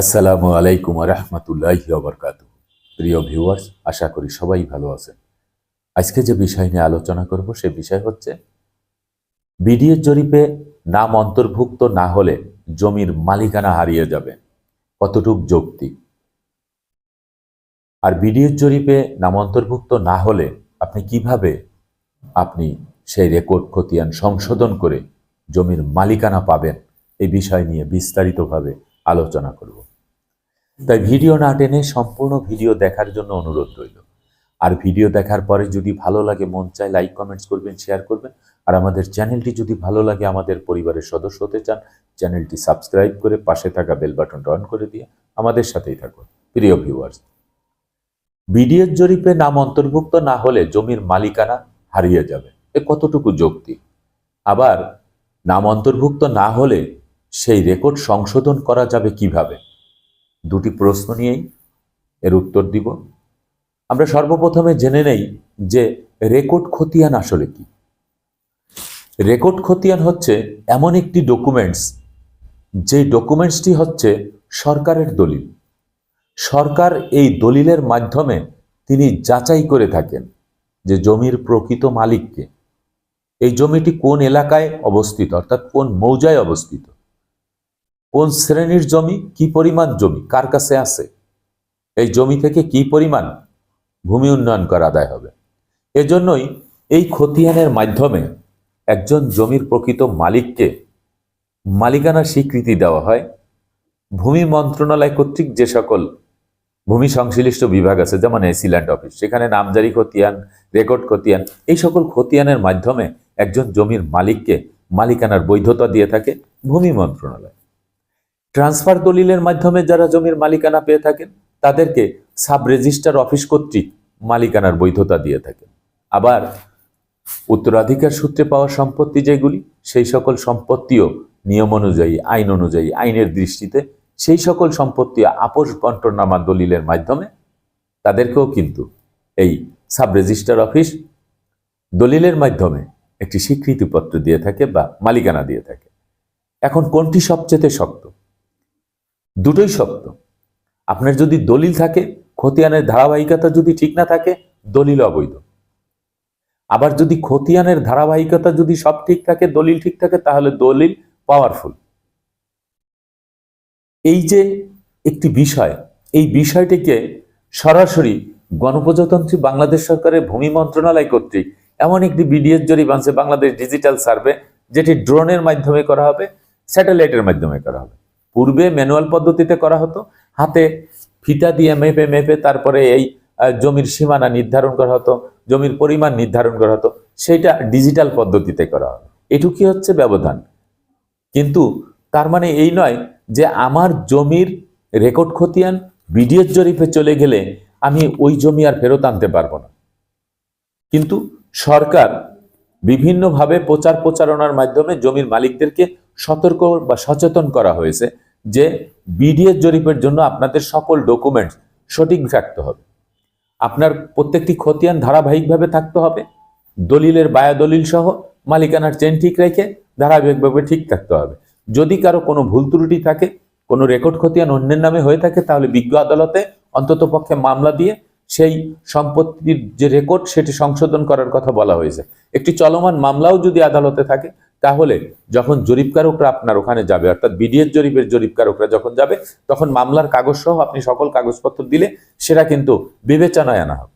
আসসালামু আলাইকুম রহমতুল্লাহ বরকাত প্রিয় ভিউয়ার্স, আশা করি সবাই ভালো আছেন। আজকে যে বিষয় নিয়ে আলোচনা করব, সে বিষয় হচ্ছে, বিডিএর জরিপে নাম অন্তর্ভুক্ত না হলে জমির মালিকানা হারিয়ে যাবে। কতটুক যৌক্তিক? আর বিডিএর জরিপে নাম অন্তর্ভুক্ত না হলে আপনি কীভাবে আপনি সেই রেকর্ড খতিয়ান সংশোধন করে জমির মালিকানা পাবেন, এই বিষয় নিয়ে বিস্তারিতভাবে আলোচনা করব। তাই ভিডিও না টেনে সম্পূর্ণ ভিডিও দেখার জন্য অনুরোধ রইল। আর ভিডিও দেখার পরে যদি ভালো লাগে, মন চায় লাইক, কমেন্টস করবেন, শেয়ার করবেন। আর আমাদের চ্যানেলটি যদি ভালো লাগে, আমাদের পরিবারের সদস্য হতে চান, চ্যানেলটি সাবস্ক্রাইব করে পাশে থাকা বেল বাটনটা অন করে দিয়ে আমাদের সাথেই থাকুন। প্রিয় ভিউয়ার্স বিডিএর জরিপে নাম অন্তর্ভুক্ত না হলে জমির মালিকানা হারিয়ে যাবে। এ কতটুকু যৌক্তিক? আবার, নাম অন্তর্ভুক্ত না হলে সেই রেকর্ড সংশোধন করা যাবে কীভাবে? দুটি প্রশ্ন নিয়েই এর উত্তর দিব। আমরা সর্বপ্রথমে জেনে নেই যে রেকর্ড খতিয়ান আসলে কি। রেকর্ড খতিয়ান হচ্ছে এমন একটি ডকুমেন্টস, যে ডকুমেন্টসটি হচ্ছে সরকারের দলিল। সরকার এই দলিলের মাধ্যমে তিনি যাচাই করে থাকেন যে জমির প্রকৃত মালিককে। এই জমিটি কোন এলাকায় অবস্থিত, অর্থাৎ কোন মৌজায় অবস্থিত? কোন শ্রেণির জমি, কি পরিমাণ জমি, কার কাছে আছে? এই জমি থেকে কি পরিমাণ ভূমি উন্নয়ন করা আদায় হবে? এজন্যই এই খতিয়ানের মাধ্যমে একজন জমির প্রকৃত মালিককে মালিকানার স্বীকৃতি দেওয়া হয়। ভূমি মন্ত্রণালয় কর্তৃক যে সকল ভূমি সংশ্লিষ্ট বিভাগ আছে, যেমন এসি ল্যান্ড অফিস সেখানে নামজারি খতিয়ান, রেকর্ড খতিয়ান, এই সকল খতিয়ানের মাধ্যমে একজন জমির মালিককে মালিকানার বৈধতা দিয়ে থাকে ভূমি মন্ত্রণালয়। ট্রান্সফার দলিলের মাধ্যমে যারা জমির মালিকানা পেয়ে থাকেন, তাদেরকে সাব রেজিস্টার অফিস কর্তৃক মালিকানার বৈধতা দিয়ে থাকেন। আবার উত্তরাধিকার সূত্রে পাওয়া সম্পত্তি যেগুলি, সেই সকল সম্পত্তিও নিয়ম অনুযায়ী, আইন অনুযায়ী, আইনের দৃষ্টিতে সেই সকল সম্পত্তি আপোষ বন্টনামা দলিলের মাধ্যমে তাদেরকেও কিন্তু এই সাব রেজিস্টার অফিস দলিলের মাধ্যমে একটি স্বীকৃতিপত্র দিয়ে থাকে বা মালিকানা দিয়ে থাকে। এখন কোনটি সবচেয়ে শক্ত? দুটোই শক্ত। আপনার যদি দলিল থাকে, খতিয়ানের ধারাবাহিকতা যদি ঠিক না থাকে, দলিল অবৈধ। আবার যদি খতিয়ানের ধারাবাহিকতা যদি সব ঠিক থাকে, দলিল ঠিক থাকে, তাহলে দলিল পাওয়ারফুল এই যে একটি বিষয়, এই বিষয়টিকে সরাসরি গণপ্রজাতন্ত্রী বাংলাদেশ সরকারের ভূমি মন্ত্রণালয় কর্তৃক এমন একটি বিডিএস জরিপ আনছে, বাংলাদেশ ডিজিটাল সার্ভে, যেটি ড্রোনের মাধ্যমে করা হবে, স্যাটেলাইটের মাধ্যমে করা হবে। পূর্বে ম্যানুয়াল পদ্ধতিতে করা হতো। হাতে ফিতা দিয়ে মেপে মেপে তারপরে এই জমির সীমানা নির্ধারণ করা হতো, জমির পরিমাণ নির্ধারণ করা হতো। সেটা ডিজিটাল পদ্ধতিতে করা হবে এটুকুই হচ্ছে ব্যবধান? কিন্তু তার মানে এই নয় যে আমার জমির রেকর্ড খতিয়ান বিডিএস জরিপে চলে গেলে আমি ওই জমি আর ফেরত আনতে পারব না। কিন্তু সরকার বিভিন্নভাবে প্রচার প্রচারণার মাধ্যমে জমির মালিকদেরকে সতর্ক বা সচেতন করা হয়েছে। যে বিডিএস জরিপের জন্য আপনাদের সকল ডকুমেন্টস সঠিক থাকতে হবে। আপনার প্রত্যেকটি খতিয়ান ধারাবাহিকভাবে থাকতে হবে। দলিলের বায়া দলিল সহ মালিকানার চেন ঠিক রেখে ধারাবাহিকভাবে ঠিক থাকতে হবে। যদি কারও কোনো ভুল ত্রুটি থাকে, কোনো রেকর্ড খতিয়ান অন্যের নামে হয়ে থাকে, তাহলে বিজ্ঞ আদালতে অন্তত পক্ষে মামলা দিয়ে সেই সম্পত্তির যে রেকর্ড সেটি সংশোধন করার কথা বলা হয়েছে। একটি চলমান মামলাও যদি আদালতে থাকে তাহলে যখন জরিপকারকরা আপনার ওখানে যাবে, অর্থাৎ বিডিএস জরিপের জরিপকারকরা যখন যাবে, তখন মামলার কাগজ সহ আপনি সকল কাগজপত্র দিলে সেটা কিন্তু বিবেচনায় আনা হবে।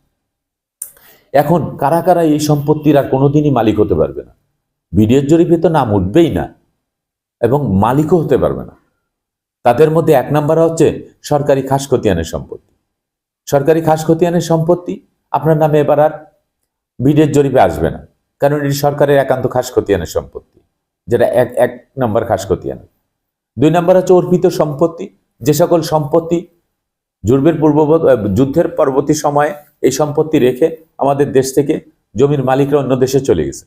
এখন কারা কারা এই সম্পত্তির আর কোনোদিনই মালিক হতে পারবে না? বিডিএস জরিপে তো নাম উঠবেই না এবং মালিকও হতে পারবে না। তাদের মধ্যে এক নাম্বার হচ্ছে সরকারি খাস খতিয়ানের সম্পত্তি। সরকারি খাস খতিয়ানের সম্পত্তি আপনার নামে এবার আর বিডের জরিপে আসবে না। কারণ এটি সরকারের একান্ত খাস খতিয়ানের সম্পত্তি। যেটা এক এক নম্বর খাস খতিয়ান দুই নম্বর হচ্ছে অর্পিত সম্পত্তি। যে সকল সম্পত্তি যুদ্ধের পূর্ববর্তী যুদ্ধের পরবর্তী সময়ে এই সম্পত্তি রেখে আমাদের দেশ থেকে জমির মালিকরা অন্য দেশে চলে গেছে।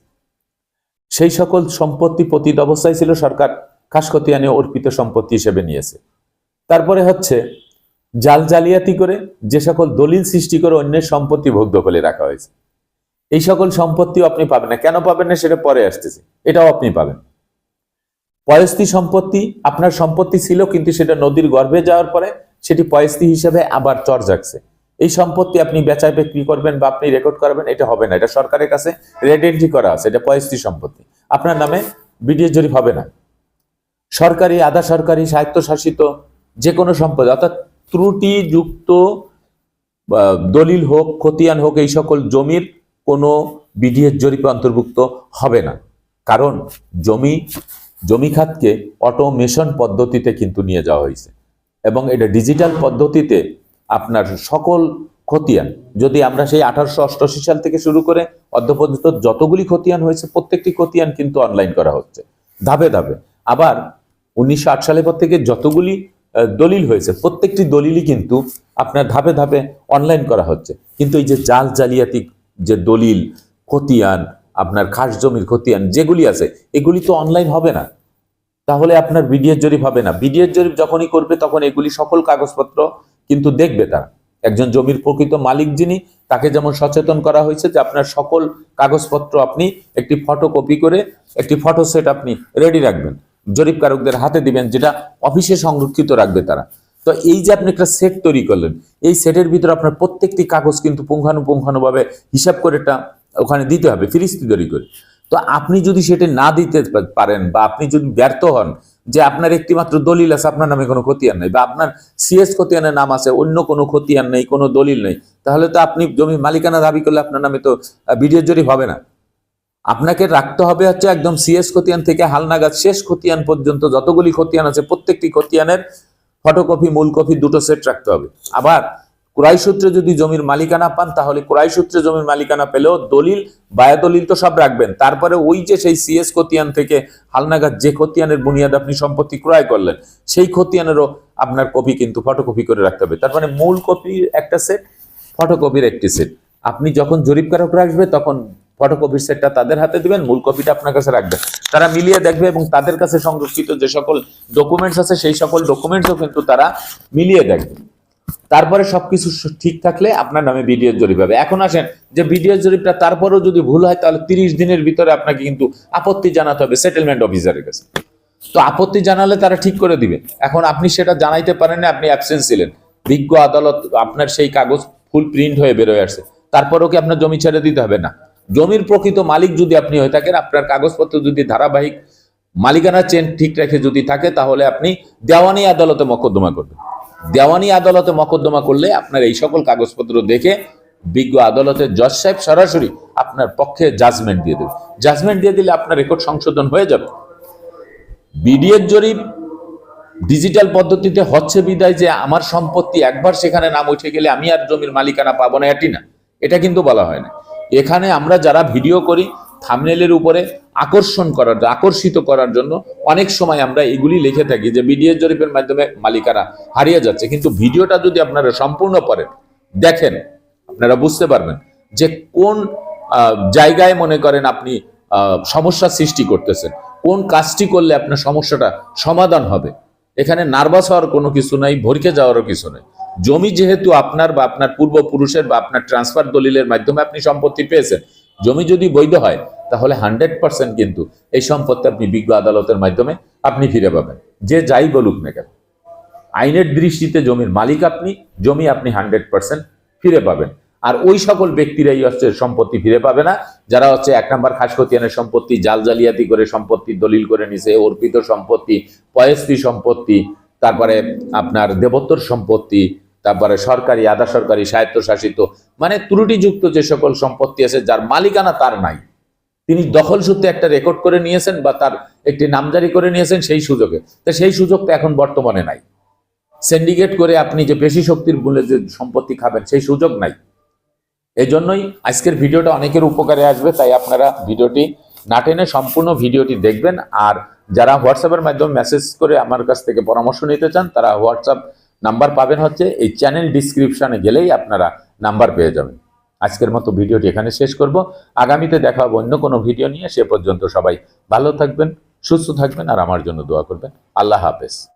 সেই সকল সম্পত্তি পতিত অবস্থায় ছিল সরকার খাস খতিয়ানে অর্পিত সম্পত্তি হিসেবে নিয়েছে। তারপরে হচ্ছে জাল জালিয়াতি করে যে সকল দলিল সৃষ্টি করে অন্যের সম্পত্তি ভোগ দখলে রাখা হয়েছে। এই সকল সম্পত্তিও আপনি পাবেন না। কেন পাবেন না সেটা পরে আসতেছে। এটাও আপনি পাবেন। পয়স্তি সম্পত্তি, আপনার সম্পত্তি ছিল কিন্তু সেটা নদীর গর্ভে যাওয়ার পরে সেটি পয়স্তি হিসেবে আবার চর জাগছে। এই সম্পত্তি আপনি বেচায় বিক্রি করবেন বা আপনি রেকর্ড করবেন, এটা হবে না। এটা সরকারের কাছে রেড এন্ট্রি করা আছে, এটা পয়স্তি সম্পত্তি। আপনার নামে বিডিএস জরিপ হবে না। সরকারি, আধা সরকারি, স্বায়ত্তশাসিত যে কোনো সম্পদ, অর্থাৎ ত্রুটিযুক্ত দলিল হোক, খতিয়ান হোক, এই সকল জমির কোনো বিডিএস জরিপে অন্তর্ভুক্ত হবে না। কারণ জমি জমি খাতকে অটোমেশন পদ্ধতিতে কিন্তু নিয়ে যাওয়া হয়েছে। এবং এটা ডিজিটাল পদ্ধতিতে আপনার সকল খতিয়ান, যদি আমরা সেই আঠারোশো অষ্টআশি সাল থেকে শুরু করে অদ্য পর্যন্ত যতগুলি খতিয়ান হয়েছে, প্রত্যেকটি খতিয়ান কিন্তু অনলাইন করা হচ্ছে, ধাপে ধাপে। আবার উনিশশো আট সালের পর থেকে যতগুলি দলিল হয়েছে, প্রত্যেকটি দলিলই কিন্তু আপনার ধাপে ধাপে অনলাইন করা হচ্ছে। কিন্তু এই যে জাল জালিয়াতি যে দলিল, খতিয়ান আপনার খাস জমির খতিয়ান যেগুলি আছে, এগুলি তো অনলাইন হবে না। তাহলে আপনার বিডিএর জরিপ হবে না। বিডিএর জরিপ যখনই করবে তখন এগুলি সকল কাগজপত্র কিন্তু দেখবে তারা। একজন জমির প্রকৃত মালিক যিনি, তাকে যেমন সচেতন করা হয়েছে যে আপনার সকল কাগজপত্র আপনি একটি ফটোকপি করে, একটি ফটো সেট আপনি রেডি রাখবেন। জরিপকারকদের হাতে দিবেন যেটা অফিসে সংরক্ষিত রাখবে তারা। তো এই যে আপনি একটা সেট তৈরি করলেন, এই সেটের ভিতরে আপনার প্রত্যেকটি কাগজ কিন্তু পুঙ্খানুপুঙ্খানুভাবে হিসাব করে এটা ওখানে দিতে হবে, ফিরিস্তি তৈরি করে। তো আপনি যদি সেটা না দিতে পারেন বা আপনি যদি ব্যর্থ হন যে আপনার একটি মাত্র দলিল আছে, আপনার নামে কোনো খতিয়ান নেই বা আপনার সিএস খতিয়ানের নাম আছে, অন্য কোনো খতিয়ান নেই, কোনো দলিল নেই, তাহলে তো আপনি জমি মালিকানা দাবি করলে আপনার নামে তো বিডিও জরিপ হবে না। আপনাকে রাখতে হবে হচ্ছে একদম সিএস খতিয়ান থেকে হালনাগাদ শেষ খতিয়ান পর্যন্ত যতগুলি খতিয়ান আছে, প্রত্যেকটি খতিয়ানের ফটোকপি মূল কপি দুটো সেট রাখতে হবে। আবার ক্রয় সূত্রে যদি জমির মালিকানা পান, তাহলে ক্রয় সূত্রে জমির মালিকানা পেলেও দলিল, বায়া দলিল তো সব রাখবেন। তারপরে ওই যে সেই সিএস খতিয়ান থেকে হালনাগাদ যে খতিয়ানের বুনিয়াদ আপনি সম্পত্তি ক্রয় করলেন, সেই খতিয়ানেরও আপনার কপি কিন্তু ফটোকপি করে রাখতে হবে। তার মানে মূল কপির একটা সেট ফটোকপির একটি সেট আপনি যখন জরিপকারক রাখবে, তখন ফটোকপির সেটটা তাদের হাতে দিবেন, মূল কপিটা আপনার কাছে রাখবেন। তারা মিলিয়ে দেখবে এবং তাদের কাছে সংরক্ষিত যে সকল ডকুমেন্টস আছে, সেই সকল ডকুমেন্টসও কিন্তু তারা মিলিয়ে দেখবে। তারপরে সবকিছু ঠিক থাকলে আপনার নামে বিডিও জরিপ হবে। এখন আসেন, যে বিডিও জরিপটা তারপরেও যদি ভুল হয়, তাহলে তিরিশ দিনের ভিতরে আপনাকে কিন্তু আপত্তি জানাতে হবে সেটেলমেন্ট অফিসারের কাছে। তো আপত্তি জানালে তারা ঠিক করে দিবে। এখন আপনি সেটা জানাইতে পারেন না, আপনি অ্যাবসেন্স ছিলেন বিজ্ঞ আদালত আপনার সেই কাগজ ফুল প্রিন্ট হয়ে বেরোয় আসছে। তারপরেও কি আপনার জমি ছেড়ে দিতে হবে? না। জমির প্রকৃত মালিক যদি আপনি হয়ে থাকেন, আপনার কাগজপত্র যদি ধারাবাহিক মালিকানা চেন ঠিক রেখে যদি থাকে, তাহলে আপনি দেওয়ানি আদালতে মকদ্দমা করবেন। দেওয়ানি আদালতে মকদ্দমা করলে আপনার এই সকল কাগজপত্র দেখে বিজ্ঞ আদালতের জজ সাহেব সরাসরি আপনার পক্ষে জাজমেন্ট দিয়ে দেবে। জাজমেন্ট দিয়ে দিলে আপনার রেকর্ড সংশোধন হয়ে যাবে। বিডিএর জরিপ ডিজিটাল পদ্ধতিতে হচ্ছে বিদায় যে আমার সম্পত্তি একবার সেখানে নাম উঠে গেলে আমি আর জমির মালিকানা পাবো না, এটি না। এটা কিন্তু বলা হয় না। এখানে আমরা যারা ভিডিও করি থামনেলের উপরে আকর্ষণ করার আকর্ষিত করার জন্য অনেক সময় আমরা এগুলি লিখে থাকি যে বিডিএর জরিপের মাধ্যমে মালিকারা হারিয়ে যাচ্ছে। কিন্তু ভিডিওটা যদি আপনারা সম্পূর্ণ পড়েন, দেখেন, আপনারা বুঝতে পারবেন যে কোন জায়গায় মনে করেন আপনি সমস্যা সৃষ্টি করতেছেন, কোন কাজটি করলে আপনার সমস্যাটা সমাধান হবে। এখানে নার্ভাস হওয়ার কোনো কিছু নাই, ভরকে যাওয়ারও কিছু নেই। জমি যেহেতু আপনার বা আপনার পূর্বপুরুষের বা আপনার ট্রান্সফার দলিলের মাধ্যমে আপনি সম্পত্তি পেয়েছেন জমি যদি বৈধ হয়, তাহলে হান্ড্রেড পার্সেন্ট কিন্তু এই সম্পত্তি আপনি বিজ্ঞ আদালতের মাধ্যমে আপনি ফিরে পাবেন। যে যাই বলুক না কেন। আইনের দৃষ্টিতে জমির মালিক আপনি, জমি আপনি হান্ড্রেড পার্সেন্ট ফিরে পাবেন। আর ওই সকল ব্যক্তিরাই হচ্ছে সম্পত্তি ফিরে পাবে না। যারা হচ্ছে এক নম্বর খাস খতিয়ানের সম্পত্তি, জাল জালিয়াতি করে সম্পত্তি, দলিল করে নিছে, অর্পিত সম্পত্তি পয়স্ত্রী সম্পত্তি, তারপরে আপনার দেবত্তর সম্পত্তি তারপরে সরকারি, আধা সরকারি, স্বায়ত্তশাসিত মানে ত্রুটিযুক্ত যে সকল সম্পত্তি আছে, যার মালিকানা তার নাই। তিনি দখল সূত্রে একটা রেকর্ড করে নিয়েছেন বা তার একটি নামজারি করে নিয়েছেন সেই সুযোগে। তো সেই সুযোগ তো এখন বর্তমানে নাই। সিন্ডিকেট করে আপনি যে বেশি শক্তির মূল্যে যে সম্পত্তি খাবেন, সেই সুযোগ নাই। এই জন্যই আজকের ভিডিওটা অনেকের উপকারে আসবে, তাই আপনারা ভিডিওটি না টেনে সম্পূর্ণ ভিডিওটি দেখবেন। আর যারা হোয়াটসঅ্যাপের মাধ্যমে মেসেজ করে আমার কাছ থেকে পরামর্শ নিতে চান, তারা হোয়াটসঅ্যাপ নাম্বার পাবেন হচ্ছে এই চ্যানেল ডিসক্রিপশানে গেলেই আপনারা নাম্বার পেয়ে যাবেন। আজকের মতো ভিডিওটি এখানে শেষ করব। আগামীতে দেখা হবে অন্য কোনো ভিডিও নিয়ে। সে পর্যন্ত সবাই ভালো থাকবেন, সুস্থ থাকবেন আর আমার জন্য দোয়া করবেন। আল্লাহ হাফেজ।